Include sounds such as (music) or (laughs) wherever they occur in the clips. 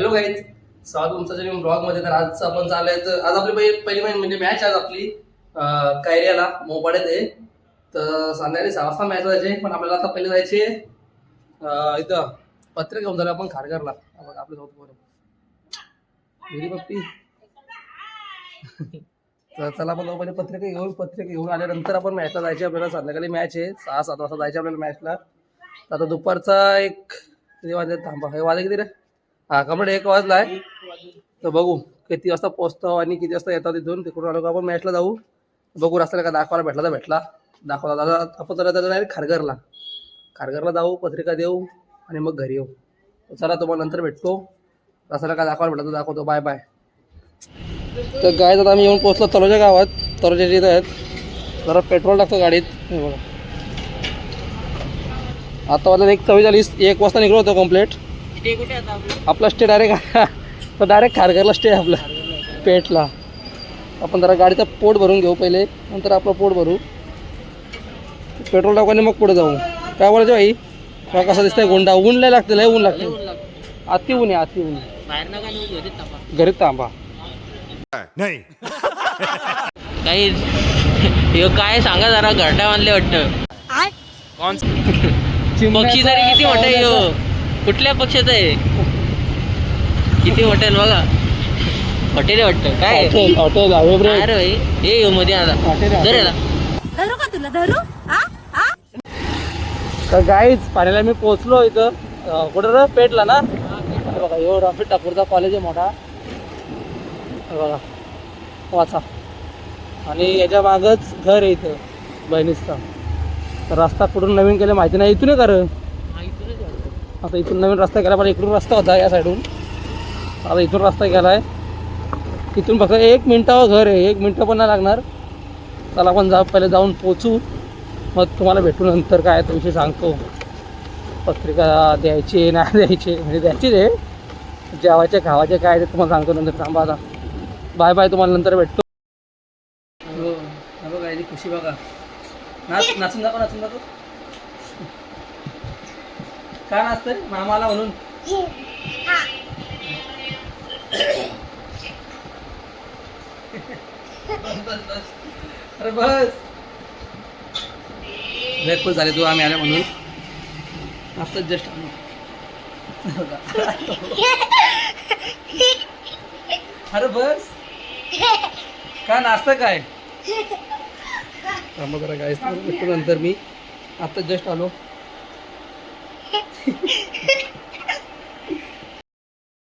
Hello guys स्वागत तुमचं जरी ब्लॉगमध्ये तर आज आपण चाललोय तर आज आपली पहिली पहिली म्हणजे मॅच आज आपली अं, कायऱ्याला आहे. तर संध्याकाळी सहा वाजता मॅच जायचे पण आपल्याला आता पहिले जायचे इथं पत्रिका घेऊन झालं आपण खारघरला. हा बघा आपल्यासोबत पप्पी. (laughs) तर चला आपण पहिले पत्रिका घेऊन पत्रिका घेऊन आल्यानंतर आपण मॅचला जायचे. आपल्याला संध्याकाळी मॅच आहे. सहा सात वाजता जायचे आपल्याला मॅचला तर आता दुपारचा एक किती थांबा हे वाजे किती रे? हा कंप्लीट एक वाजला आहे तर बघू किती वाजता पोचतो आणि किती वाजता येतात तिथून. तिकडून आलो का आपण मॅचला जाऊ. बघू रस्त्याला का दाखवायला भेटला तर भेटला. दाखवला दादा आपण तर दादा डायरेक्ट खारघरला. खारघरला जाऊ पत्रिका देऊ आणि मग घरी येऊ. चला तुम्हाला नंतर भेटतो. रस्त्याला का दाखवायला भेटला तर दाखवतो. बाय बाय तर गाय दादा आम्ही येऊन पोचलो तरोजा गावात. तरोजा इथं आहेत. जरा पेट्रोल टाकतो गाडीत. हे बघा. आता वाजता एक चव्वेचाळीस एक वाजता निघलो होतो कंप्लीट स्टे कुठे आता आपलं? आपला स्टे डायरेक्ट डायरेक्ट (laughs) खारघरला स्टे आपला. पेटला आपण जरा गाडीचं पोट भरून घेऊ पहिले. नंतर आपलं पोट भरू. पेट्रोल टाकून मग पुढे जाऊ. काय बोलायचं भाई? तुला कसं दिसतंय गोंडा. ऊन लय लागते लय ऊन लागते ऊन लागतं अति ऊन आहे अति ऊन आहे. बाहेर घरी तापा थांबा. नहीं. काही (laughs) हे काय सांगा जरा घरटा बांधले वाटतं. पक्षी तरी किती मोठा आहे ह्यो? कुठल्या पक्षाचा आहे? किती आहे बघा. हॉटेल आहे वाटतं. काय? हॉटेल हॉटेल हवे काय रे भाई हे ह्यो मध्ये आता. हॉटेल आहे, जर याला. धरू का तुला? धरू? हा हा तर गाईज पाण्याला मी पोहोचलो इथं. कुठं रे? पेटला ना? बघा एवढा रफी टाकूरचा कॉलेज आहे मोठा. हे बघा. वाचा. आणि याच्या मागच घर आहे इथं बहिणीचं. तर रस्ता कुठून नवीन केलं माहिती नाही. इथून कर हा, इथूनच आहे वाटतं. आता इथून नवीन रस्ता केला पण इकडून रस्ता होता या साईडून आता इथून रस्ता केला आहे इथून फक्त एक मिनटावर घर आहे एक मिनटं पण नाही लागणार. चला आपण जा पहिले जाऊन पोचू. मग तुम्हाला भेटू नंतर काय तो विषय सांगतो. पत्रिका द्यायची नाही द्यायची म्हणजे द्यायचीच आहे. जेवायचे खावायचे काय ते तुम्हाला सांगतो नंतर. थांबा आता. बाय बाय तुम्हाला नंतर भेटतो. हो बघा खुशी बघा. नाच नाचून दाखव नाचून दाखव. काय नाचतंय मामाला म्हणून. अरे बस. ब्रेकफास्ट झाले तू आम्ही आले म्हणून. आत्ताच जस्ट अरे बस. काय नाश्ता काय? थांबा जरा काय नंतर मी आत्ताच जस्ट आलो.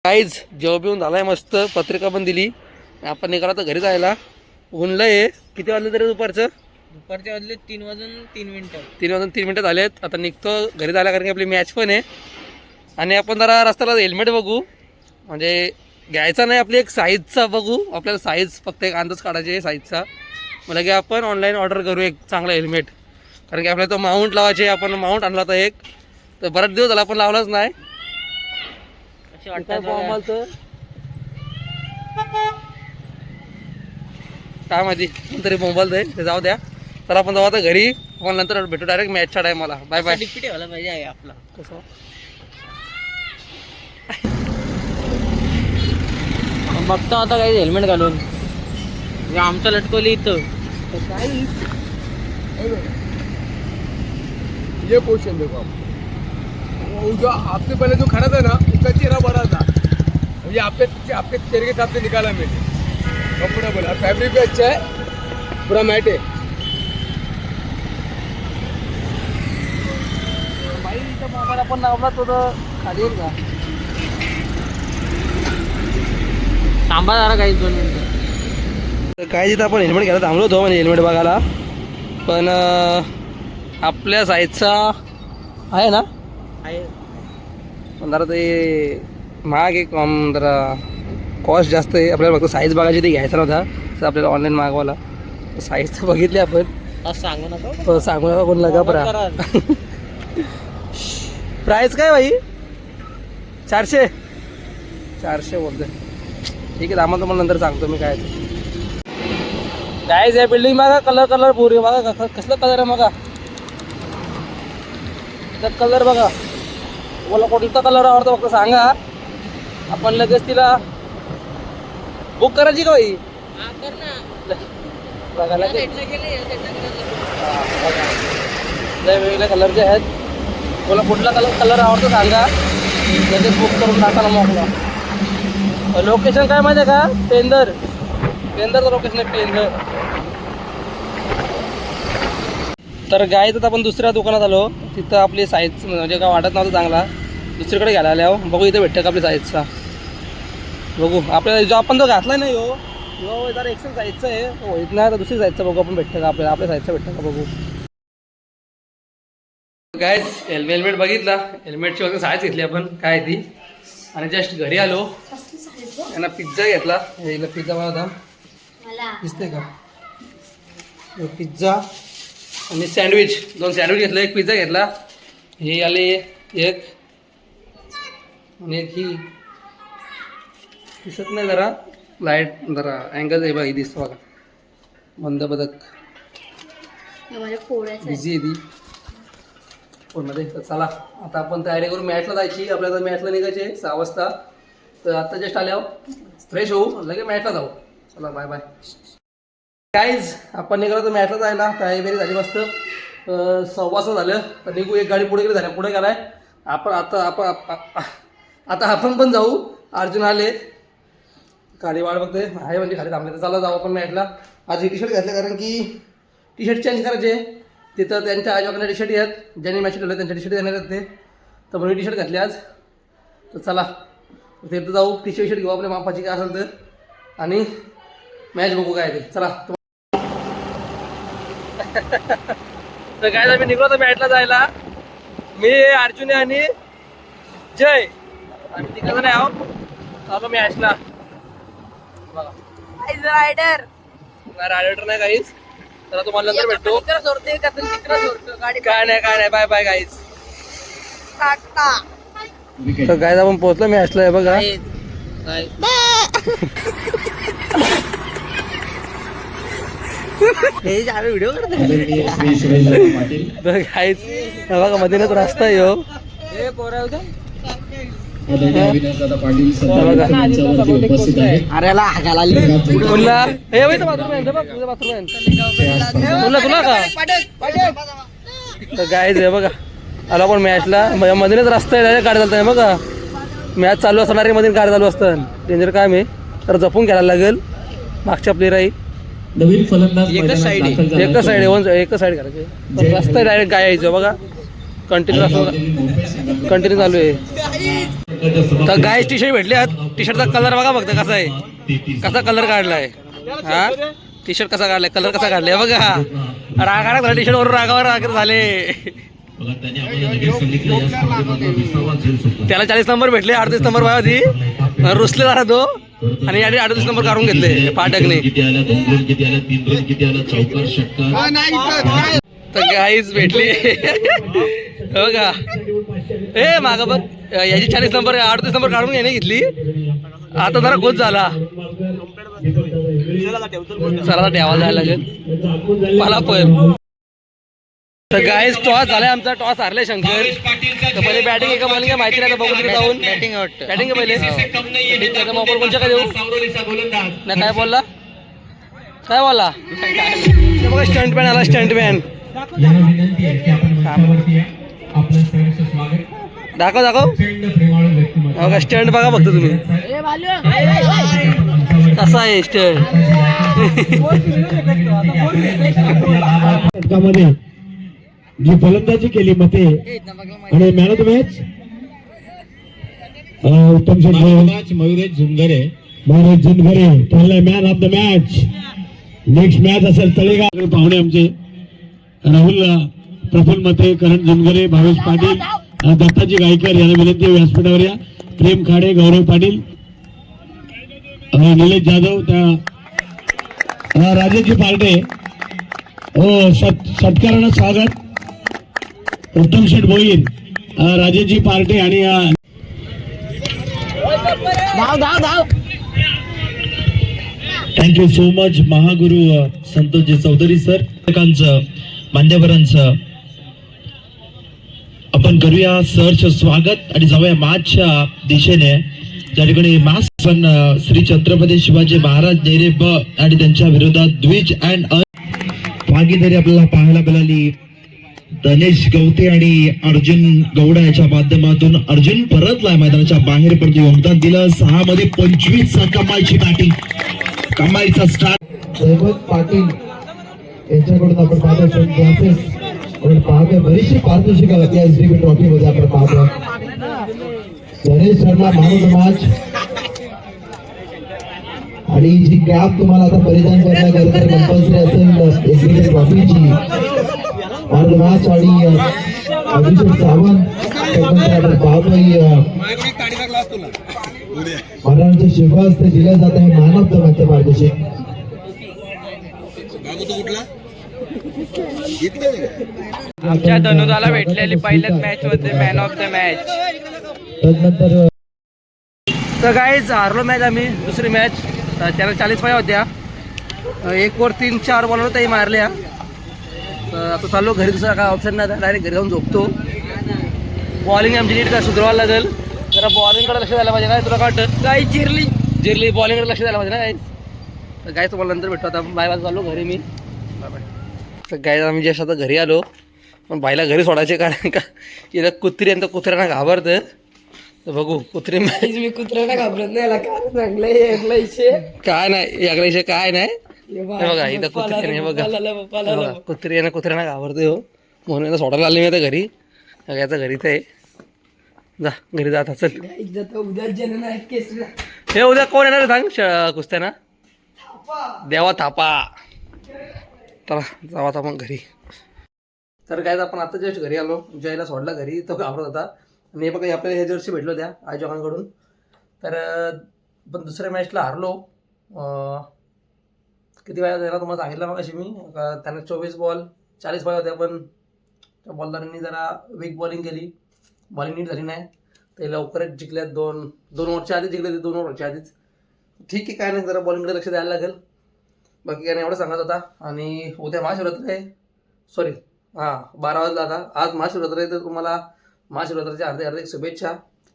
काहीच जेव्हा पिऊन झालाय मस्त. पत्रिका पण दिली. आपण निघाला तर घरी जायला. आहे. किती वाजले तरी दुपारचं? दुपारच्या वाजले तीन वाजून तीन मिनिटं. तीन वाजून तीन मिनटं झालेत. आता निघतो घरी जायला कारण की आपली मॅच पण आहे. आणि आपण जरा रस्त्याला हेल्मेट बघू. म्हणजे घ्यायचा नाही आपली एक साईजचा बघू. आपल्याला साईज फक्त एक अंदाज काढायचे आहे साईजचा मला की आपण ऑनलाईन ऑर्डर करू एक चांगला हेल्मेट कारण की आपल्याला तो माउंट लावायचे आपण माउंट आणला होता एक. तर बराच दिवस झाला आपण लावलाच नाही. असे काय वाटतात भाव बघा. आम्हाला तर? काय माहिती कोणतरी मोबाईल दे. ते जाऊ द्या. तर आपण जाऊ आता घरी. आपण नंतर भेटू. डायरेक्ट मॅचच्या टायमाला बाय बाय ठेवायला पाहिजे आहे आपला. कसं? बघतो आता काही हेल्मेट घालून. हे आमचं लटकवली इथं. ये पोर्शन देखो आप जो आपसे पहले जो खड़ा था ना उसका चेहरा बड़ा था ये आपके आपके चेहरे के हिसाब से निकाला मैंने कंफर्टेबल और फैब्रिक भी अच्छा है पूरा मैट है मोबाईल आपण लावला तो तर खाली येईल का? थांबा जरा काही दोन मिनिटं. तर काय जिथं आपण हेल्मेट घ्यायला थांबलो होतो म्हणजे हेल्मेट बघायला. पण आपल्या साईजचा आहे ना? जरा ते महाग एक अं, जरा कॉस्ट जास्त आहे. आपल्याला फक्त साईज बघायची ते घ्यायचा नव्हता. तर आपल्याला ऑनलाईन मागवायला. साईज तर बघितली आपण. सांगू नका तो सांगू नका कोण लगा परा. करा. प्राइस (laughs) काय भाई? चारशे. चारशे बोलते ठीक आहे आम्हाला तुम्हाला नंतर सांगतो मी काय गायज या बिल्डिंग बघा कलर कलर पुरी बघा कसलं कलर आहे बघा कलर बघा. मला कोणता कलर आवडतो फक्त सांगा. आपण लगेच तिला बुक करायची का बाई? बघा लगेच. लय वेगवेगळ्या कलरचे आहेत. तुला कुठला कलर कलर आवडतो सांगा. लगेच बुक करून टाकायला मोकला लोकेशन काय माहिती आहे का? पेंदर. पेंदरचं लोकेशन आहे पेंदर. तर गायचं आपण दुसऱ्या दुकानात आलो. तिथं आपली साईज म्हणजे काय वाटत नव्हतं चांगला. दुसरीकडे घ्यायला आल्यावर बघू इथे भेटतं का आपली साईजचा बघू. आपल्याला जो आपण जो घातला नाही हो हो जरा एक्सेल साईजचा आहे. हो इथं नाही तर दुसरी साईजचा बघू आपण भेटतं का आपल्याला. आपल्या साईजचा भेटतं का बघू. गायच हेल्मेट हेल्मेट बघितला. हेल्मेटची वगैरे साईज घेतली आपण. काय ती? आणि जस्ट घरी आलो. यांना पिझ्झा घेतला. पिझ्झा बनवता. दिसते का? हे पिझ्झा आणि सँडविच दोन सँडविच घेतलं एक पिझ्झा घेतला. हे आले एक. आणि एक ही. दिसत नाही जरा. लाइट जरा अँगल आहे बघा ही दिसतो बघा. मंद बदक. बिझी आहे. ती. फोनमध्ये तर चला आता आपण तयारी करून मॅचला जायची. आपल्याला मॅचला निघायचे सहा वाजता तर आता जस्ट आल्यावर. फ्रेश होऊ. लगेच मॅचला जाऊ. चला बाय बाय काहीच आपण निघालो तर मॅचला जायला. तयारी बिरी झाली मस्त. सव्वाचं झालं. तर निघू एक गाडी पुढे गेली झाल्या पुढे गेलाय. आपण आता आपण आता आपण पण जाऊ. अर्जुन आले. गाडी वाढ बघते. आहे म्हणजे खाली थांबले तर चला जाऊ आपण मॅटला आज हे टी शर्ट घातलं कारण की टी शर्ट चेंज करायचे. तिथं त्यांच्या आजोबांना टी शर्ट आहेत ज्यांनी मॅच ठेवलं त्यांच्या टी शर्ट देणार आहेत ते. तर म्हणून टी शर्ट घातले आज. तर चला. तिथं जाऊ. टी शर्ट घेऊ. आपल्या मापाची काय असेल तर. आणि मॅच बघू काय ते. चला. तर काय आम्ही निघलो होतो मॅचला जायला. मी अर्जुन आणि जय. आम्ही तिकडं नाही आहो चालू मॅचला बघा. रायडर नाही रायडर नाही काहीच तर तुम्हाला नंतर भेटतो काय नाही काय नाही. बाय बाय टाकता तर गायज आपण पोहोचलो मी असलोय बघा. (laughs) व्हिडिओ गाईज बघा मधीनच रस्ता आहे हो. बघा अरे तुला हे बाई बाथरूम आहे बघ तुझं बाथरूम आहे. तुला तुला का? तर गाईज आहे बघा. आला पण मॅचला मधीनच रस्ता आहे गाडी चालत बघा. मॅच चालू असणारी मध्ये गाडी चालू असतात डेंजर काम आहे तर जपून घ्यायला लागेल. मागच्या प्लेअर आहे. नवीन फलंदाज एकच दाखल एकच साईड वन एकच साईड करायचे. रस्ता डायरेक्ट काय यायचं बघा. कंटिन्यू असं कंटिन्यू चालू आहे. तर गाय टी शर्ट भेटले टी शर्टचा कलर बघा फक्त कसा आहे. कसा कलर काढलाय. हा? टी शर्ट कसा काढलाय? कलर कसा काढलाय? बघा. रागाडा झाला टी शर्ट वरून रागावर राग झाले. त्याला चाळीस नंबर भेटले अडतीस नंबर होती रुसले झाला तो. आणि याने अडतीस नंबर काढून घेतले पाटकने किती आला दोन रन किती आला तीन रन किती आला चौकार षटकार. तर गाईच भेटली. हो का ए माग बघ. याची चाळीस नंबर अडतीस नंबर काढून याने घेतली. आता जरा गोच झाला. चला ठेवा जायला लागेल. मला पण. तर गाईज टॉस झालाय आमचा टॉस हारलाय शंकर. तर पहिले बॅटिंग एका बॉलिंग काय माहिती नाही आता बघू तिथे जाऊन. बॅटिंग वाटतं बॅटिंग पहिले. कोणच्या काय देऊ नाही काय बोलला? काय बोलला? ते बघा स्टंट मॅन आला स्टंट मॅन यांना विनंती आहे की आपण मंचावरती या. आपलं सहर्ष स्वागत. दाखव दाखव. बघा स्टंट बघा फक्त तुम्ही. कसा आहे स्टंट (laughs) जी फलंदाजी केली मते. आणि मॅन ऑफ द मॅच उत्तम match Mayuresh झुंगरे. Mayuresh Zungare ठरलाय man of the match next match असेल तळेगाव. पाहुणे आमचे. राहुल अ, प्रफुल्ल मते करण झुंगरे भावेश पाटील दत्ताजी गायकर यांना विनंती व्यासपीठावर या. प्रेम खाडे गौरव पाटील निलेश जाधव त्या अ, राजेशजी पार्टे. हो सत सत्कारानं स्वागत. उत्तम शेठ भोईर अ, राजेशजी पार्टे आणि थँक्यू सो मच महागुरु संतोषजी चौधरी सर मान्यवरांचं. आपण करूया सरच स्वागत आणि जाऊया मॅचच्या दिशेने. त्या ठिकाणी मॅच पण श्री छत्रपती शिवाजी महाराज नेरे ब आणि त्यांच्या विरोधात द्विज अँड भागीदारी आपल्याला पाहायला मिळाली. गणेश गवते आणि अर्जुन गौडा याच्या माध्यमातून अर्जुन परतलाय मैदानाच्या बाहेर पडतो योगदान दिलं. सहा मध्ये पंचवीस कमाईची बॅटिंग कमाईचा स्टार्ट जयवंत पाटील यांच्याकडून आपण पाहतो सेंट क्लासेस आपण पाहतोय बरीचशी पारितोषिकं होती या एसडीबी ट्रॉफी मध्ये आपण पाहतोय. गणेश शर्मा मानव समाज. आणि जी कॅप तुम्हाला आता परिधान करण्या गरजेचं कंपल्सरी असेल एस एसडीबी ट्रॉफीची मानव अभिषेक सावंत त्यानंतर आपण पाहतोय अ, माझ्याकडे एक ताडीचा ग्लास तुला उद्या महाराजांचे शिफारस ते दिलं जात आहे मॅन ऑफ द मॅचचं पारितोषिक बाबू तू कुठला घेतलं आमच्या धनुदाला भेटलेली पहिल्याच मॅच मध्ये मॅन ऑफ द मॅच त्यानंतर तर काहीच हारलो मॅच आम्ही दुसरी मॅच त्याला चाळीस पाया होत्या. एक वर तीन चार बॉलर त्याही मारल्या. तर आता चाललो घरी दुसरा काय ऑप्शन नाही डायरेक्ट घरी जाऊन झोपतो. बॉलिंग आमची नीट काय सुधारावं लागेल. जरा बॉलिंगकडे लक्ष द्यायला पाहिजे काय तुला काय वाटतं? काय जिरली? जिरली बॉलिंगकडे लक्ष द्यायला पाहिजे ना काय तर काय तुम्हाला नंतर भेटतो आता बाय बाय चाललो घरी मी. बाय बाय तर काय आम्ही जस्ट आता घरी आलो. पण बाईला घरी सोडायचे कारण का इथं कुत्री आणि त्या कुत्र्यांना घाबरतं. तर बघू कुत्री (laughs) मी कुत्र्याला घाबरत नाही काय चांगलं एकला इशे. काय नाही याकडे विषय काय नाही. बघा इथं कुत्री आहे, हे बघा. हे कुत्री आहे ना कुत्र्यांना घाबरते हो. म्हणून याला सोडायला आले मी आता घरी. याचा घरी तर जा घरी जा आता चल उद्या जन आहे केस हे उद्या कोण येणार सांग कुस्त्याना? देवा थापा. चला जावा आता मग घरी. तर काय आपण आता जस्ट घरी आलो. जयला सोडला घरी तो घाबरत होता. आणि हे बघा आपल्याला हे जर्सी भेटलो त्या आयोजकांकडून तर पण दुसऱ्या मॅचला हारलो. किती वेळा त्याला तुम्हाला सांगितलं मग अशी मी का चोवीस बॉल चाळीस बॉल होत्या पण त्या बॉलदारांनी जरा वीक बॉलिंग केली. बॉलिंग नीट झाली नाही. ते लवकरच जिंकल्यात दोन दोन ओव्हरच्या आधी जिंकले ते दोन ओव्हरच्या आधीच. ठीक आहे काय नाही जरा बॉलिंगकडे लक्ष द्यायला लागेल. बाकी काय नाही एवढं सांगत होता. आणि उद्या महाशिवरात्र आहे. सॉरी हां बारा वाजता आता. आज महाशिवरात्र आहे तर तुम्हाला महाशिवरात्राच्या हार्दिक हार्दिक शुभेच्छा.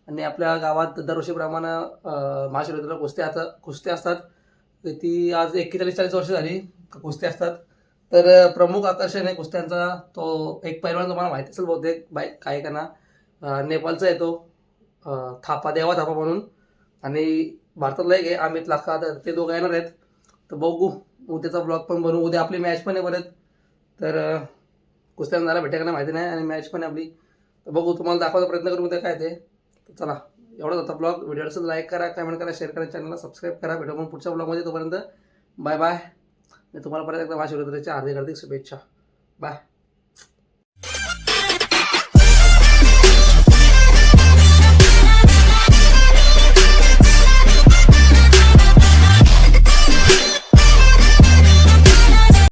आणि आपल्या गावात दरवर्षीप्रमाणे महाशिवरात्र महाशिवरात्रीला कुस्त्या आता कुस्त्या असतात. ती आज एक्केचाळीस चाळीस वर्ष झाली कुस्ती कुस्त्या असतात. तर प्रमुख आकर्षण आहे कुस्त्यांचा तो एक पैलवान तुम्हाला माहिती असेल बहुतेक. बाय काय का ना नेपाळचा आहे तो. थापा देवा थापा म्हणून. आणि भारतातला एक आहे अमित लाखा. तर ते दोघं येणार आहेत. तर बघू उद्याचा ब्लॉग पण बनवू. उद्या आपली मॅच पण आहे परत. तर कुस्त्यांना भेटायला भेटेल का माहिती नाही आणि मॅच पण आहे आपली. तर बघू तुम्हाला दाखवायचा प्रयत्न करू उद्या काय ते. चला. एवढाच होता ब्लॉग व्हिडिओ असेल लाईक करा कमेंट करा शेअर करा चॅनलला सबस्क्राईब करा. भेटू मग पुढच्या ब्लॉगमध्ये तोपर्यंत बाय बाय मी तुम्हाला परत एकदा महाशिवरात्रीच्या हार्दिक हार्दिक शुभेच्छा. बाय